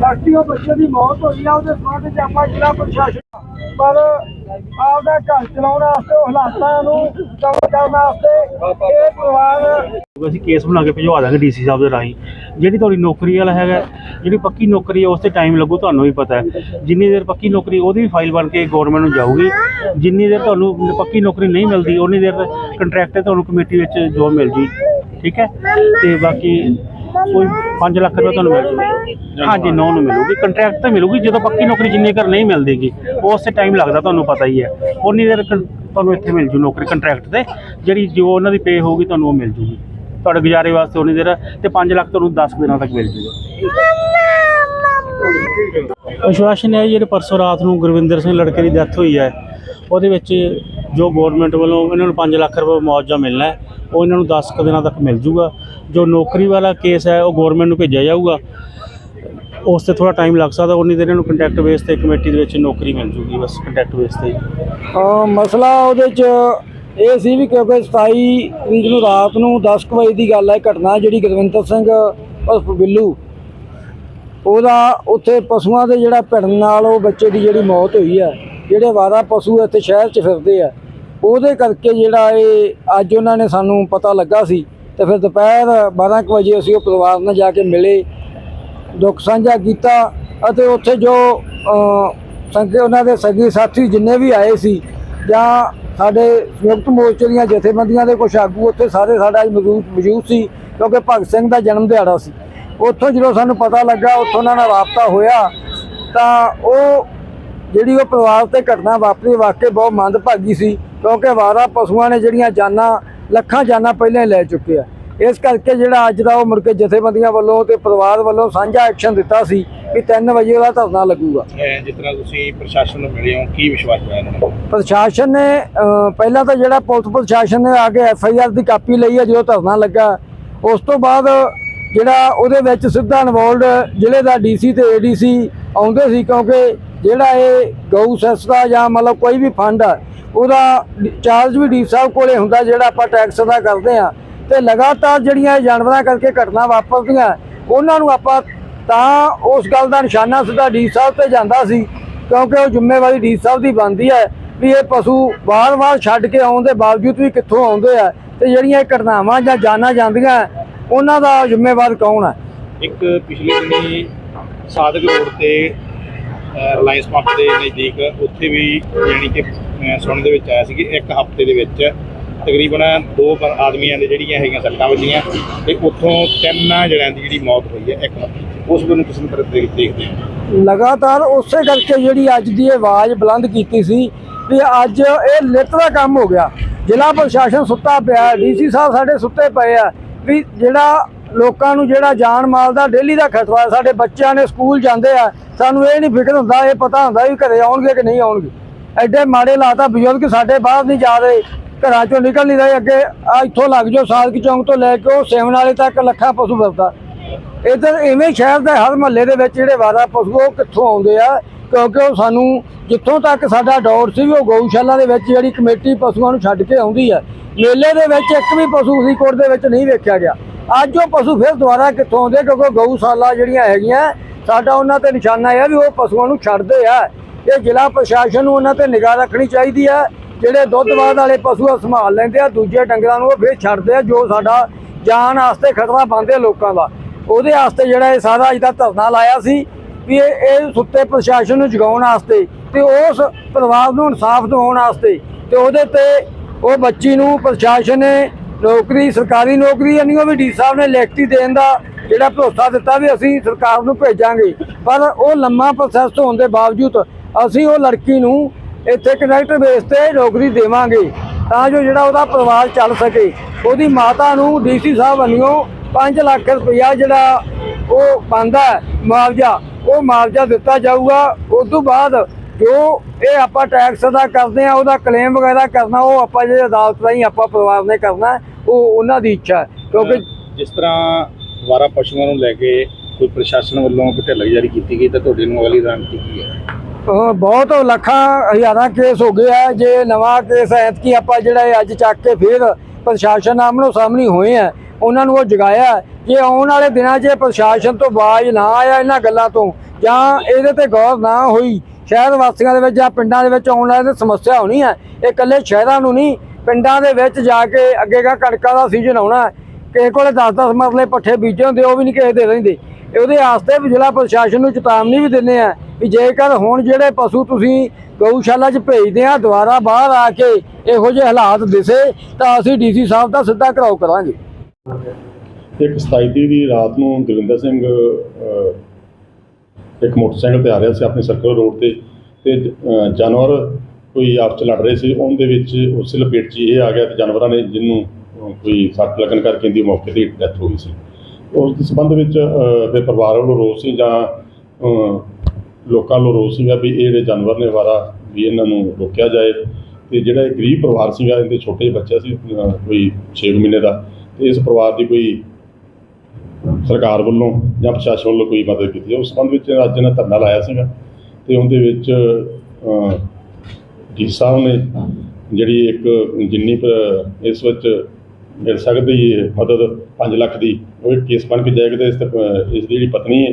ਬਾਕੀ ਉਹ ਬੱਚੇ ਦੀ ਮੌਤ ਹੋਈ ਆ, ਉਹਦੇ ਸੰਬੰਧ ਚ ਆਪਾਂ ਜ਼ਿਲ੍ਹਾ ਪ੍ਰਸ਼ਾਸਨ ਪਰ ਆਪਦਾ ਘਰ ਚਲਾਉਣ ਵਾਸਤੇ ਉਹ ਹਾਲਾਤਾਂ ਨੂੰ ਕਵਰ ਕਰਨ ਵਾਸਤੇ ਇਹ ਪਰਿਵਾਰ ਅਸੀਂ ਕੇਸ ਬਣਾ ਕੇ ਭਜਵਾ ਦਾਂਗੇ ਡੀਸੀ ਸਾਹਿਬ ਦੇ ਰਾਹੀਂ। ਜਿਹੜੀ ਤੁਹਾਡੀ ਨੌਕਰੀ ਵਾਲਾ ਹੈਗਾ, ਜਿਹੜੀ ਪੱਕੀ ਨੌਕਰੀ ਹੈ ਉਸ ਤੇ ਟਾਈਮ ਲੱਗੂ, ਤੁਹਾਨੂੰ ਵੀ ਪਤਾ ਹੈ। ਜਿੰਨੀ ਦੇਰ ਪੱਕੀ ਨੌਕਰੀ, ਉਹਦੀ ਵੀ ਫਾਈਲ ਬਣ ਕੇ ਗਵਰਨਮੈਂਟ ਨੂੰ ਜਾਊਗੀ। ਜਿੰਨੀ ਦੇਰ ਤੁਹਾਨੂੰ ਪੱਕੀ ਨੌਕਰੀ ਨਹੀਂ ਮਿਲਦੀ ਉਨੀ ਦੇਰ ਕੰਟਰੈਕਟ ਤੇ ਤੁਹਾਨੂੰ ਕਮੇਟੀ ਵਿੱਚ ਜੋਬ ਮਿਲ ਜੀ ਠੀਕ ਹੈ? ਤੇ ਬਾਕੀ ਕੋਈ 5 ਲੱਖ ਰੁਪਏ ਤੁਹਾਨੂੰ ਮਿਲ ਜੂਗਾ। ਹਾਂਜੀ ਨੌ ਨੂੰ ਮਿਲੂਗੀ। ਕੰਟਰੈਕਟ ਤੇ ਮਿਲੂਗੀ ਜਦੋਂ ਪੱਕੀ ਨੌਕਰੀ ਜਿੰਨੇ ਕਰ ਨਹੀਂ ਮਿਲਦੀਗੀ ਉਸ ਟਾਈਮ ਲੱਗਦਾ ਤੁਹਾਨੂੰ ਪਤਾ ਹੀ ਹੈ। ਉਨੀ ਦੇਰ ਤੁਹਾਨੂੰ ਇੱਥੇ ਮਿਲ ਜੂ ਨੌਕਰੀ ਕੰਟਰੈਕਟ ਤੇ। ਜਿਹੜੀ ਜੋ ਉਹਨਾਂ ਦੀ ਪੇ ਹੋਊਗੀ ਤੁਹਾਨੂੰ ਉਹ ਮਿਲ ਜੂਗੀ। ਤੁਹਾਡੇ ਗੁਜ਼ਾਰੇ ਵਾਸਤੇ ਉਨੀ ਦੇਰ ਤੇ 5 ਲੱਖ ਤੁਹਾਨੂੰ 10 ਦਿਨਾਂ ਤੱਕ ਮਿਲ ਜੂਗਾ। ਵਿਸ਼ਵਾਸਨ ਹੈ ਜਿਹੜੇ ਪਰਸੋਂ ਰਾਤ ਨੂੰ ਗੁਰਵਿੰਦਰ ਸਿੰਘ ਲੜਕੇ ਦੀ ਡੈਥ ਹੋਈ ਹੈ। ਉਹਦੇ ਵਿੱਚ ਜੋ ਗਵਰਨਮੈਂਟ ਵੱਲੋਂ ਇਹਨਾਂ ਨੂੰ 5 ਲੱਖ ਰੁਪਏ ਮੁਆਵਜ਼ਾ ਮਿਲਣਾ ਹੈ, ਉਹ ਇਹਨਾਂ ਨੂੰ 10 ਕੁ ਦਿਨਾਂ ਤੱਕ ਮਿਲ ਜੂਗਾ। ਜੋ ਨੌਕਰੀ ਵਾਲਾ ਕੇਸ ਹੈ, ਉਹ ਗਵਰਨਮੈਂਟ ਨੂੰ ਭੇਜਿਆ ਜਾਊਗਾ। ਉਸ ਤੇ ਥੋੜਾ ਟਾਈਮ ਲੱਗ ਸਕਦਾ, ਉਨੀ ਦੇਰ ਇਹਨਾਂ ਨੂੰ ਕੰਟੈਕਟ ਬੇਸ ਤੇ ਕਮੇਟੀ ਦੇ ਵਿੱਚ ਨੌਕਰੀ ਮਿਲ ਜੂਗੀ, ਬਸ ਕੰਟੈਕਟ ਬੇਸ ਤੇ ਹੀ। ਮਸਲਾ ਉਹਦੇ ਚ ਇਹ ਸੀ ਵੀ ਕਿਉਂਕਿ 27 ਤਰੀਕ ਨੂੰ ਰਾਤ ਨੂੰ 10 ਕੁ ਵਜੇ ਦੀ ਗੱਲ ਹੈ ਘਟਨਾ ਜਿਹੜੀ ਗੁਰਵਿੰਦਰ ਸਿੰਘ ਉਰਫ ਬਿੱਲੂ, ਉਹਦਾ ਉੱਥੇ ਪਸ਼ੂਆਂ ਦੇ ਜਿਹੜਾ ਭਿੜਨ ਨਾਲ ਉਹ ਬੱਚੇ ਦੀ ਜਿਹੜੀ ਮੌਤ ਹੋਈ ਹੈ। ਜਿਹੜੇ ਵਾਰਾ ਪਸ਼ੂ ਇੱਥੇ ਸ਼ਹਿਰ 'ਚ ਫਿਰਦੇ ਆ, ਉਹਦੇ ਕਰਕੇ ਜਿਹੜਾ ਇਹ ਅੱਜ ਉਹਨਾਂ ਨੇ ਸਾਨੂੰ ਪਤਾ ਲੱਗਾ ਸੀ ਤੇ ਫਿਰ ਦੁਪਹਿਰ 12 ਕੁ ਵਜੇ ਅਸੀਂ ਉਹ ਪਰਿਵਾਰ ਨਾਲ ਜਾ ਕੇ ਮਿਲੇ, ਦੁੱਖ ਸਾਂਝਾ ਕੀਤਾ ਅਤੇ ਉੱਥੇ ਜੋ ਸੰਗੇ ਉਹਨਾਂ ਦੇ ਸਗੀ ਸਾਥੀ ਜਿੰਨੇ ਵੀ ਆਏ ਸੀ ਜਾਂ ਸਾਡੇ ਸੰਯੁਕਤ ਮੋਰਚੇ ਦੀਆਂ ਜਥੇਬੰਦੀਆਂ ਦੇ ਕੁਝ ਆਗੂ ਉੱਥੇ ਸਾਰੇ ਸਾਡਾ ਅੱਜ ਮੌਜੂਦ ਮੌਜੂਦ ਸੀ ਕਿਉਂਕਿ ਭਗਤ ਸਿੰਘ ਦਾ ਜਨਮ ਦਿਹਾੜਾ ਸੀ। ਉੱਥੋਂ ਜਦੋਂ ਸਾਨੂੰ ਪਤਾ ਲੱਗਾ, ਉੱਥੋਂ ਉਹਨਾਂ ਨਾਲ ਰਾਬਤਾ ਹੋਇਆ ਤਾਂ ਉਹ ਜਿਹੜੀ ਉਹ ਪਰਿਵਾਰ ਤੇ ਘਟਨਾ ਵਾਪਰੀ ਵਾਕਈ ਬਹੁਤ ਮੰਦਭਾਗੀ ਸੀ ਕਿਉਂਕਿ ਵਾਰਾ ਪਸ਼ੂਆਂ ਨੇ ਜਿਹੜੀਆਂ ਜਾਨਾਂ ਲੱਖਾਂ ਜਾਨਾਂ ਪਹਿਲਾਂ ਹੀ ਲੈ ਚੁੱਕੇ ਆ। ਇਸ ਕਰਕੇ ਜਿਹੜਾ ਅੱਜ ਦਾ ਉਹ ਮੁੜ ਕੇ ਜਥੇਬੰਦੀਆਂ ਵੱਲੋਂ ਤੇ ਪਰਿਵਾਰ ਵੱਲੋਂ ਸਾਂਝਾ ਐਕਸ਼ਨ ਦਿੱਤਾ ਸੀ ਕਿ 3 ਵਜੇ ਉਹਦਾ ਧਰਨਾ ਲੱਗੂਗਾ। ਜਿਸ ਤਰ੍ਹਾਂ ਤੁਸੀਂ ਪ੍ਰਸ਼ਾਸਨ ਨੂੰ ਮਿਲੇ ਹੋ ਕੀ ਵਿਸ਼ਵਾਸ ਹੋਇਆ ਇਹਨਾਂ ਨੂੰ? ਪ੍ਰਸ਼ਾਸਨ ਨੇ ਪਹਿਲਾਂ ਤਾਂ ਜਿਹੜਾ ਪੁਲਿਸ ਪ੍ਰਸ਼ਾਸਨ ਨੇ ਆ ਕੇ ਐਫ ਆਈ ਆਰ ਦੀ ਕਾਪੀ ਲਈ ਹੈ ਜਦੋਂ ਧਰਨਾ ਲੱਗਾ ਉਸ ਤੋਂ ਬਾਅਦ ਜਿਹੜਾ ਉਹਦੇ ਵਿੱਚ ਸਿੱਧਾ ਇਨਵੋਲਡ ਜ਼ਿਲ੍ਹੇ ਦਾ ਡੀਸੀ ਤੇ ਏਡੀਸੀ ਆਉਂਦੇ ਸੀ ਕਿਉਂਕਿ ਜਿਹੜਾ ਇਹ ਗਊ ਸੈਸ ਦਾ ਜਾਂ ਮਤਲਬ ਕੋਈ ਵੀ ਫੰਡ ਆ, ਉਹਦਾ ਚਾਰਜ ਵੀ ਡੀ ਸਾਹਿਬ ਕੋਲੇ ਹੁੰਦਾ ਜਿਹੜਾ ਆਪਾਂ ਟੈਕਸ ਦਾ ਕਰਦੇ ਆ ਤੇ ਲਗਾਤਾਰ ਜਿਹੜੀਆਂ ਇਹ ਜਾਨਵਰਾਂ ਕਰਕੇ ਘਟਨਾ ਵਾਪਰਦੀਆਂ, ਉਹਨਾਂ ਨੂੰ ਆਪਾਂ ਤਾਂ ਉਸ ਗੱਲ ਦਾ ਨਿਸ਼ਾਨਾ ਸਿੱਧਾ ਡੀ ਸਾਹਿਬ ਤੇ ਜਾਂਦਾ ਸੀ, ਕਿਉਂਕਿ ਉਹ ਜ਼ਿੰਮੇਵਾਰੀ ਡੀ ਸਾਹਿਬ ਦੀ ਬਣਦੀ ਹੈ ਵੀ ਇਹ ਪਸ਼ੂ ਵਾਰ-ਵਾਰ ਛੱਡ ਕੇ ਆਉਣ ਦੇ ਬਾਵਜੂਦ ਵੀ ਕਿੱਥੋਂ ਆਉਂਦੇ ਆ ਤੇ ਜਿਹੜੀਆਂ ਇਹ ਘਟਨਾਵਾਂ ਜਾਂ ਜਾਨਾਂ ਜਾਂਦੀਆਂ, ਉਹਨਾਂ ਦਾ ਜ਼ਿੰਮੇਵਾਰ ਕੌਣ ਹੈ ਇੱਕ ਪਿਛਲੇ ਦਿਨੀ ਸਾਦਕ ਰੋਡ ਤੇ ਰਿਲਾਇੰਸ ਪੰਪ ਦੇ ਨਜ਼ਦੀਕ ਉੱਥੇ ਵੀ ਯਾਨੀ ਕਿ ਸੁਣਨ ਦੇ ਵਿੱਚ ਆਇਆ ਸੀ ਕਿ ਇੱਕ ਹਫ਼ਤੇ ਦੇ ਵਿੱਚ ਤਕਰੀਬਨ ਦੋ ਆਦਮੀਆਂ ਦੇ ਜਿਹੜੀਆਂ ਹੈਗੀਆਂ ਸੱਟਾਂ ਵੱਜੀਆਂ ਤੇ ਉੱਥੋਂ ਤਿੰਨ ਜਣਿਆਂ ਦੀ ਜਿਹੜੀ ਮੌਤ ਹੋਈ ਹੈ, ਇੱਕ ਉਸ ਨੂੰ ਕਿਸ ਨੂੰ ਦੇਖਦੇ ਹੋ। ਲਗਾਤਾਰ ਉਸੇ ਕਰਕੇ ਜਿਹੜੀ ਅੱਜ ਦੀ ਆਵਾਜ਼ ਬੁਲੰਦ ਕੀਤੀ ਸੀ ਵੀ ਅੱਜ ਇਹ ਲਿੱਤ ਦਾ ਕੰਮ ਹੋ ਗਿਆ। ਜ਼ਿਲ੍ਹਾ ਪ੍ਰਸ਼ਾਸਨ ਸੁੱਤਾ ਪਿਆ, ਡੀਸੀ ਸਾਹਿਬ ਸਾਡੇ ਸੁੱਤੇ ਪਏ ਆ ਵੀ ਜਿਹੜਾ ਲੋਕਾਂ ਨੂੰ ਜਿਹੜਾ ਜਾਨ ਮਾਲ ਦਾ ਡੇਲੀ ਦਾ ਖਤਰਾ ਸਾਡੇ ਬੱਚਿਆਂ ਨੇ ਸਕੂਲ ਜਾਂਦੇ ਆ, ਸਾਨੂੰ ਇਹ ਨਹੀਂ ਫਿਕਰ ਹੁੰਦਾ, ਇਹ ਪਤਾ ਹੁੰਦਾ ਵੀ ਘਰੇ ਆਉਣਗੇ ਕਿ ਨਹੀਂ ਆਉਣਗੇ। ਐਡੇ ਮਾੜੇ ਲਾਤਾ ਬਜ਼ੁਰਗ ਸਾਡੇ ਬਾਹਰ ਨਹੀਂ ਜਾ ਰਹੇ, ਘਰਾਂ ਚੋਂ ਨਿਕਲ ਨਹੀਂ ਰਹੇ, ਅੱਗੇ ਆ ਇੱਥੋਂ ਲੱਗ ਜਾਓ, ਸਾਦਕ ਚੌਂਕ ਤੋਂ ਲੈ ਕੇ ਉਹ ਸੇਵਨ ਵਾਲੇ ਤੱਕ ਲੱਖਾਂ ਪਸ਼ੂ ਵਰਤਾ ਇਧਰ ਇਵੇਂ ਸ਼ਹਿਰ ਦੇ ਹਰ ਮਹੱਲੇ ਦੇ ਵਿੱਚ ਜਿਹੜੇ ਵਾਰਾ ਪਸ਼ੂ, ਉਹ ਕਿੱਥੋਂ ਆਉਂਦੇ ਆ? ਕਿਉਂਕਿ ਉਹ ਸਾਨੂੰ ਜਿੱਥੋਂ ਤੱਕ ਸਾਡਾ ਦੌਰ ਸੀ ਵੀ ਉਹ ਗਊਸ਼ਾਲਾ ਦੇ ਵਿੱਚ ਜਿਹੜੀ ਕਮੇਟੀ ਪਸ਼ੂਆਂ ਨੂੰ ਛੱਡ ਕੇ ਆਉਂਦੀ ਹੈ ਮੇਲੇ ਦੇ ਵਿੱਚ ਇੱਕ ਵੀ ਪਸ਼ੂ ਫਰੀਦਕੋਟ ਦੇ ਵਿੱਚ ਨਹੀਂ ਵੇਖਿਆ ਗਿਆ। ਅੱਜ ਉਹ ਪਸ਼ੂ ਫਿਰ ਦੁਬਾਰਾ ਕਿੱਥੋਂ ਆਉਂਦੇ? ਕਿਉਂਕਿ ਗਊਸ਼ਾਲਾ ਜਿਹੜੀਆਂ ਹੈਗੀਆਂ, ਸਾਡਾ ਉਹਨਾਂ ਤੇ ਨਿਸ਼ਾਨਾ ਹੈ ਵੀ ਉਹ ਪਸ਼ੂਆਂ ਨੂੰ ਛੱਡਦੇ ਆ। ਇਹ ਜ਼ਿਲ੍ਹਾ ਪ੍ਰਸ਼ਾਸਨ ਨੂੰ ਉਹਨਾਂ ਤੇ ਨਿਗਾਹ ਰੱਖਣੀ ਚਾਹੀਦੀ ਹੈ ਜਿਹੜੇ ਦੁੱਧਵਾਦ ਵਾਲੇ ਪਸ਼ੂ ਆ, ਸੰਭਾਲ ਲੈਂਦੇ ਆ, ਦੂਜੇ ਡੰਗਰਾਂ ਨੂੰ ਉਹ ਫਿਰ ਛੱਡਦੇ ਆ, ਜੋ ਸਾਡਾ ਜਾਨ ਵਾਸਤੇ ਖਤਰਾ ਬਣਦੇ ਲੋਕਾਂ ਦਾ। ਉਹਦੇ ਵਾਸਤੇ ਜਿਹੜਾ ਇਹ ਸਾਰਾ ਅੱਜ ਦਾ ਧਰਨਾ ਲਾਇਆ ਸੀ ਵੀ ਇਹ ਇਹ ਸੁੱਤੇ ਪ੍ਰਸ਼ਾਸਨ ਨੂੰ ਜਗਾਉਣ ਵਾਸਤੇ ਤੇ ਉਸ ਪਰਿਵਾਰ ਨੂੰ ਇਨਸਾਫ ਦਿਵਾਉਣ ਵਾਸਤੇ ਤੇ ਉਹਦੇ ਤੇ ਉਹ ਬੱਚੀ ਨੂੰ ਪ੍ਰਸ਼ਾਸਨ ਨੇ ਨੌਕਰੀ, ਸਰਕਾਰੀ ਨੌਕਰੀ ਨਹੀਂ ਉਹ ਵੀ ਡੀ ਸਾਹਿਬ ਨੇ ਲਿਖਤੀ ਦੇਣ ਦਾ ਜਿਹੜਾ ਭਰੋਸਾ ਦਿੱਤਾ ਵੀ ਅਸੀਂ ਸਰਕਾਰ ਨੂੰ ਭੇਜਾਂਗੇ। ਪਰ ਉਹ ਲੰਮਾ ਪ੍ਰੋਸੈਸ ਹੋਣ ਦੇ ਬਾਵਜੂਦ ਅਸੀਂ ਉਹ ਲੜਕੀ ਨੂੰ ਇੱਥੇ ਕਨੈਕਟਰ ਬੇਸ ਤੇ ਨੌਕਰੀ ਦੇਵਾਂਗੇ ਤਾਂ ਜੋ ਜਿਹੜਾ ਉਹਦਾ ਪਰਿਵਾਰ ਚੱਲ ਸਕੇ। ਉਹਦੀ ਮਾਤਾ ਨੂੰ ਡੀਸੀ ਸਾਹਿਬ ਵੱਲੋਂ 5 ਲੱਖ ਰੁਪਇਆ ਜਿਹੜਾ ਉਹ ਬੰਦਾ ਮੁਆਵਜ਼ਾ, ਉਹ ਮੁਆਵਜ਼ਾ ਦਿੱਤਾ ਜਾਊਗਾ। ਉਸ ਤੋਂ ਬਾਅਦ ਜੋ ਇਹ ਆਪਾਂ ਟੈਕਸ ਅਦਾ ਕਰਦੇ ਆ ਉਹਦਾ ਕਲੇਮ ਵਗੈਰਾ ਕਰਨਾ ਉਹ ਆਪਾਂ ਜੇ ਅਦਾਲਤ ਰਾਹੀਂ ਆਪਾਂ ਪਰਿਵਾਰ ਨੇ ਕਰਨਾ ਉਹ ਉਹਨਾਂ ਦੀ ਇੱਛਾ ਹੈ ਕਿਉਂਕਿ ਜਿਸ ਤਰ੍ਹਾਂ ਵਾਰਾ ਪਸ਼ੂਆਂ ਨੂੰ ਲੈ ਕੇ ਕੋਈ ਪ੍ਰਸ਼ਾਸਨ ਵੱਲੋਂ ਕੋਈ ਢਿੱਲ ਜਾਰੀ ਕੀਤੀ ਗਈ ਤਾਂ ਤੁਹਾਡੀ ਨੂੰ ਅਗਲੀ ਰਣਨੀਤੀ ਕੀ ਹੈ ਬਹੁਤ ਲੱਖਾਂ ਹਜ਼ਾਰਾਂ ਕੇਸ ਹੋ ਗਏ ਆ ਜੇ ਨਵਾਂ ਕੇਸ ਐਤਕੀ ਆਪਾਂ ਜਿਹੜਾ ਅੱਜ ਚੱਕ ਕੇ ਫਿਰ ਪ੍ਰਸ਼ਾਸਨ ਆਮਨੋ ਸਾਹਮਣੇ ਹੋਏ ਆ ਉਹਨਾਂ ਨੂੰ ਉਹ ਜਗਾਇਆ। ਜੇ ਆਉਣ ਵਾਲੇ ਦਿਨਾਂ 'ਚ ਪ੍ਰਸ਼ਾਸਨ ਤੋਂ ਬਾਜ ਨਾ ਆਇਆ ਇਹਨਾਂ ਗੱਲਾਂ ਤੋਂ ਜਾਂ ਇਹਦੇ ਤੇ ਗੌਰ ਨਾ ਹੋਈ ਸ਼ਹਿਰ ਵਾਸੀਆਂ ਦੇ ਵਿੱਚ ਜਾਂ ਪਿੰਡਾਂ ਦੇ ਵਿੱਚ ਆਉਣ ਵਾਲੇ ਸਮੱਸਿਆ ਹੋਣੀ ਹੈ। ਇਹ ਇਕੱਲੇ ਸ਼ਹਿਰਾਂ ਨੂੰ ਨਹੀਂ, ਪਿੰਡਾਂ ਦੇ ਵਿੱਚ ਜਾ ਕੇ ਅੱਗੇ ਕਣਕਾਂ ਦਾ ਸੀਜ਼ਨ ਆਉਣਾ ਕਿਸੇ ਕੋਲੇ 10-10 ਮਰਲੇ ਪੱਠੇ ਬੀਜੇ ਹੁੰਦੇ, ਉਹ ਵੀ ਨਹੀਂ ਕਿਸੇ ਦੇ ਰਹਿੰਦੇ। ਉਹਦੇ ਵਾਸਤੇ ਵੀ ਜ਼ਿਲ੍ਹਾ ਪ੍ਰਸ਼ਾਸਨ ਨੂੰ ਚੇਤਾਵਨੀ ਵੀ ਦਿੰਦੇ ਆ ਵੀ ਜੇਕਰ ਹੁਣ ਜਿਹੜੇ ਪਸ਼ੂ ਤੁਸੀਂ ਗਊਸ਼ਾਲਾ 'ਚ ਭੇਜਦੇ ਆ ਦੁਬਾਰਾ ਬਾਹਰ ਆ ਕੇ ਇਹੋ ਜਿਹੇ ਹਾਲਾਤ ਦਿਸੇ, ਤਾਂ ਅਸੀਂ ਡੀਸੀ ਸਾਹਿਬ ਦਾ ਸਿੱਧਾ ਘਰਾਓ ਕਰਾਂਗੇ। ਇੱਕ 27 ਦੀ ਰਾਤ ਨੂੰ ਦਵਿੰਦਰ ਸਿੰਘ ਇੱਕ ਮੋਟਰਸਾਈਕਲ ਤੇ ਆ ਰਿਹਾ ਸੀ ਆਪਣੇ ਸਰਕਲ ਰੋਡ ਤੇ ਤੇ ਜਾਨਵਰ ਕੋਈ ਆਪਸ ਚ ਲੜ ਰਹੇ ਸੀ। ਉਹਦੇ ਵਿੱਚ ਉਸੇ ਲਪੇਟ 'ਚ ਇਹ ਆ ਗਿਆ ਤੇ ਜਾਨਵਰਾਂ ਨੇ ਜਿਹਨੂੰ ਕੋਈ ਸੱਟ ਲੱਗਣ ਕਰਕੇ ਇਹਦੀ ਮੌਕੇ ਤੇ ਡੈਥ ਹੋ ਗਈ ਸੀ। ਉਸ ਦੇ ਸੰਬੰਧ ਵਿੱਚ ਅਹ, ਪਰਿਵਾਰ ਵੱਲੋਂ ਰੋਸ ਸੀ ਜਾਂ ਲੋਕਾਂ ਵੱਲੋਂ ਰੋਸ ਸੀਗਾ ਵੀ ਇਹ ਜਿਹੜੇ ਜਾਨਵਰ ਨੇ ਵਾਰਾ ਵੀ ਇਹਨਾਂ ਨੂੰ ਰੋਕਿਆ ਜਾਏ। ਤੇ ਜਿਹੜਾ ਇਹ ਗਰੀਬ ਪਰਿਵਾਰ ਸੀਗਾ ਇਹਦੇ ਛੋਟੇ ਜਿਹੇ ਬੱਚਾ ਸੀ ਅਹ, ਕੋਈ 6 ਮਹੀਨੇ ਦਾ। ਤੇ ਇਸ ਪਰਿਵਾਰ ਦੀ ਕੋਈ ਸਰਕਾਰ ਵੱਲੋਂ ਜਾਂ ਪ੍ਰਸ਼ਾਸਨ ਵੱਲੋਂ ਕੋਈ ਮਦਦ ਕੀਤੀ ਹੈ ਉਸ ਸੰਬੰਧ ਵਿੱਚ ਅੱਜ ਇਹਨਾਂ ਧਰਨਾ ਲਾਇਆ ਸੀਗਾ ਤੇ ਉਹਦੇ ਵਿੱਚ ਅਹ, ਸਾਹਿਬ ਨੇ ਜਿਹੜੀ ਇੱਕ ਜਿੰਨੀ ਇਸ ਵਿੱਚ ਮਿਲ ਸਕਦੀ ਹੈ ਮਦਦ 5 ਲੱਖ ਦੀ ਉਹ ਇੱਕ ਕੇਸ ਬਣ ਕੇ ਜਾਏਗਾ ਤੇ ਇਸ ਇਸ ਦੀ ਜਿਹੜੀ ਪਤਨੀ ਹੈ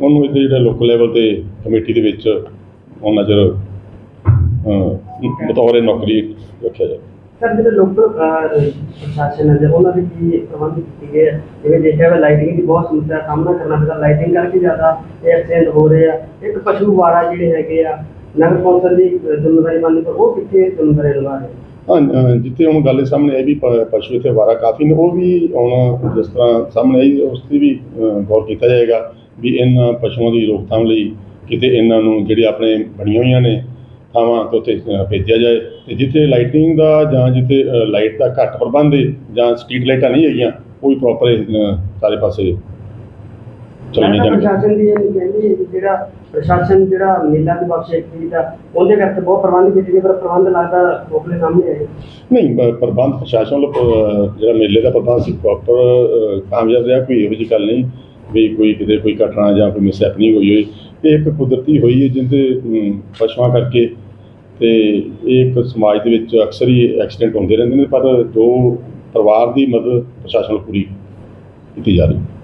ਉਹਨੂੰ ਇਹਦੇ ਜਿਹੜਾ ਲੋਕਲ ਲੈਵਲ ਤੇ ਕਮੇਟੀ ਦੇ ਵਿੱਚ ਉਹ ਨਜ਼ਰ ਅਹ, ਬਤੌਰ ਨੌਕਰੀ ਰੱਖਿਆ ਜਾਵੇ। ਸਰ ਜਿਹੜੇ ਲੋਕਲ ਪ੍ਰਸ਼ਾਸਨ ਹੈ ਉਹਨਾਂ ਦੇ ਕੀ ਪ੍ਰਬੰਧ ਕੀਤੇ ਗਏ ਆ? ਜਿਵੇਂ ਦੇਖਿਆ ਵਾ ਲਾਈਟਿੰਗ ਦੀ ਬਹੁਤ ਸਮੱਸਿਆ ਦਾ ਸਾਹਮਣਾ ਕਰਨਾ ਪੈਂਦਾ ਲਾਈਟਿੰਗ ਕਰਕੇ ਜ਼ਿਆਦਾ ਇਹ ਐਕਸੀਡੈਂਟ ਹੋ ਰਹੇ ਆ। ਇੱਕ ਪਸ਼ੂ ਵਾੜਾ ਜਿਹੜੇ ਹੈਗੇ ਆ ਨਗਰ ਕੌਂਸਲ ਦੀ ਜ਼ਿੰਮੇਵਾਰੀ ਮੰਨ ਪਰ ਉਹ ਕਿੱਥੇ ਜ਼ਿੰਮੇਵਾਰੀ ਨਿਭਾ ਰਹੇ ਹਾਂ ਅਹ ਜਿੱਥੇ ਹੁਣ ਗੱਲ ਇਹ ਸਾਹਮਣੇ ਆਈ ਵੀ ਪ- ਪਸ਼ੂ ਇੱਥੇ ਵਾਰਾ ਕਾਫੀ ਨੇ ਉਹ ਵੀ ਹੁਣ ਜਿਸ ਤਰ੍ਹਾਂ ਸਾਹਮਣੇ ਆਈ ਉਸ ਤੇ ਵੀ ਅਹ, ਗੌਰ ਕੀਤਾ ਜਾਏਗਾ ਵੀ ਇਹਨਾਂ ਪਸ਼ੂਆਂ ਦੀ ਰੋਕਥਾਮ ਲਈ ਕਿਤੇ ਇਹਨਾਂ ਨੂੰ ਜਿਹੜੇ ਆਪਣੇ ਬਣੀਆਂ ਹੋਈਆਂ ਨੇ ਥਾਵਾਂ ਤੋਂ ਉੱਥੇ ਅਹ, ਭੇਜਿਆ ਜਾਏ ਤੇ ਜਿੱਥੇ ਲਾਈਟਿੰਗ ਦਾ ਜਾਂ ਜਿੱਥੇ ਲਾਈਟ ਦਾ ਘੱਟ ਪ੍ਰਬੰਧ ਹੈ ਜਾਂ ਸਟਰੀਟ ਲਾਈਟਾਂ ਨਹੀਂ ਹੈਗੀਆਂ ਉਹ ਵੀ ਪ੍ਰੋਪਰ ਸਾਰੇ ਪਾਸੇ ਤਾਂ ਜਾਣਗੀਆਂ ਪ੍ਰਸ਼ਾਸਨ ਦੀ ਇਹ ਕਹਿੰਦੀ ਕਿ ਜਿਹੜਾ ਪ੍ਰਸ਼ਾਸਨ ਜਿਹੜਾ ਮੇਲਾ ਦੀ ਬਖਸ਼ ਐਕਟੀਵਿਟੀ ਦਾ ਉਹਦੇ ਕਰਕੇ ਬਹੁਤ ਪ੍ਰਬੰਧ ਕੀਤੇ ਗਏ ਪਰ ਪ੍ਰਬੰਧ ਲੱਗਦਾ ਖੋਖਲੇ ਸਾਹਮਣੇ ਆਏ ਨਹੀਂ ਪ੍ਰਬੰਧ ਪ੍ਰਸ਼ਾਸਨ ਵੱਲੋਂ ਜਿਹੜਾ ਮੇਲੇ ਦਾ ਪ੍ਰਬੰਧ ਸੀ ਪ੍ਰੋਪਰ ਕਾਮਯਾਬ ਰਿਹਾ ਕੋਈ ਇਹੋ ਜਿਹੀ ਗੱਲ ਨਹੀਂ ਵੀ ਕੋਈ ਕਿਤੇ ਕੋਈ ਘਟਨਾ ਜਾਂ ਕੋਈ ਮਿਸਹੈਪਨਿੰਗ ਹੋਈ ਹੋਈ। ਇਹ ਇੱਕ ਕੁਦਰਤੀ ਹੋਈ ਹੈ ਅਮ, ਪਸ਼ੂਆਂ ਕਰਕੇ ਤੇ ਇਹ ਇੱਕ ਸਮਾਜ ਦੇ ਵਿੱਚ ਅਕਸਰ ਹੀ ਐਕਸੀਡੈਂਟ ਹੁੰਦੇ ਰਹਿੰਦੇ ਨੇ, ਪਰ ਜੋ ਪਰਿਵਾਰ ਦੀ ਮਦਦ ਪ੍ਰਸ਼ਾਸਨ ਪੂਰੀ ਕੀਤੀ ਜਾ ਰਹੀ ਹੈ।